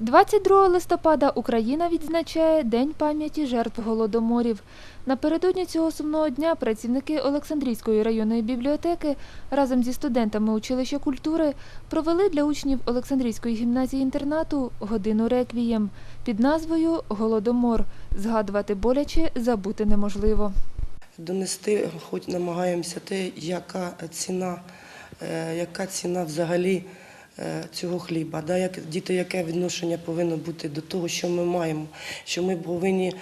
22 листопада Україна відзначає День пам'яті жертв голодоморів. Напередодні цього сумного дня працівники Олександрійської районної бібліотеки разом зі студентами училища культури провели для учнів Олександрійської гімназії інтернату годину реквієм під назвою Голодомор. Згадувати боляче забути неможливо. Донести хоч намагаємося те, яка ціна, е, яка ціна взагалі цього хліба, да, як, діти, яке відношення повинно бути до того, що ми маємо, що ми повинні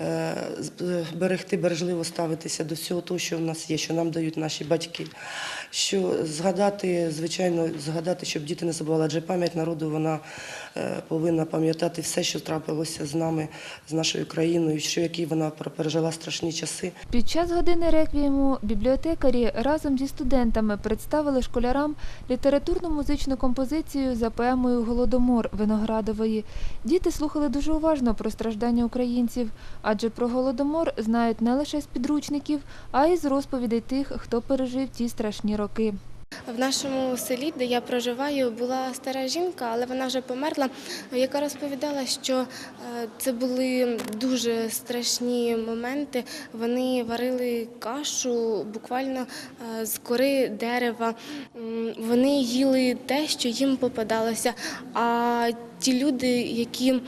е, берегти, бережливо ставитися до всього того, що в нас є, що нам дають наші батьки. Що згадати, звичайно, згадати, щоб діти не забували, адже пам'ять народу вона е, повинна пам'ятати все, що трапилося з нами, з нашою країною, що які вона пережила страшні часи. Під час години реквієму бібліотекарі разом зі студентами представили школярам літературно-музичну композицію за поемою Голодомор Виноградової. Діти слухали дуже уважно про страждання українців, адже про голодомор знають не лише з підручників, а й з розповідей тих, хто пережив ті страшні роки. В нашому селі, де я проживаю, була стара жінка, але вона вже померла, яка розповідала, що е, це були дуже страшні моменти. Вони варили кашу буквально е, з кори дерева. Вони їли те, що їм попадалося. А ті люди, які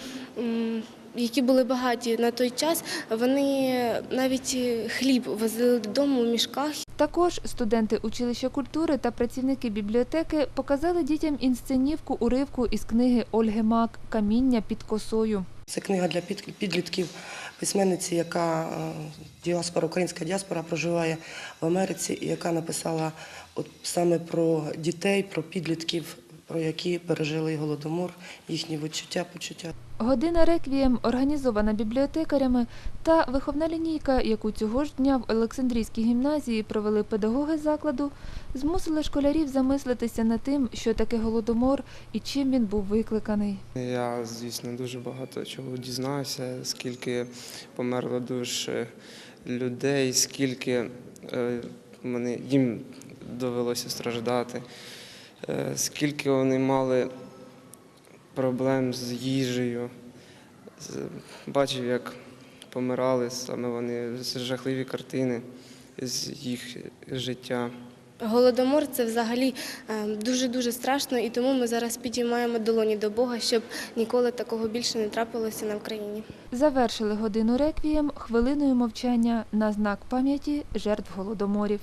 які були багаті на той час, вони навіть хліб возили додому у мішках Також студенти училища культури та працівники бібліотеки показали дітям інсценівку уривку із книги Ольги Мак Каміння під косою. Це книга для під- підлітків письменниці, яка е, діаспора, українська діаспора проживає в Америці, і яка написала от саме про дітей, про підлітків, які пережили голодомор, їхні відчуття, почуття. Година реквієм організована бібліотекарями та виховна лінійка, яку цього ж дня в Олександрійській гімназії провели педагоги закладу, змусили школярів замислитися над тим, що таке голодомор і чим він був викликаний. Я, звісно, дуже багато чого дізнався, скільки померло душ людей, скільки е, вони, їм довелося страждати, скільки вони мали проблем з їжею. Бачив, як помирали саме вони, жахливі картини з їх життя. Голодомор це взагалі дуже дуже страшно, і тому ми зараз підіймаємо долоні до Бога, щоб ніколи такого більше не трапилося на Україні. Завершили годину реквієм хвилиною мовчання на знак пам'яті жертв голодоморів.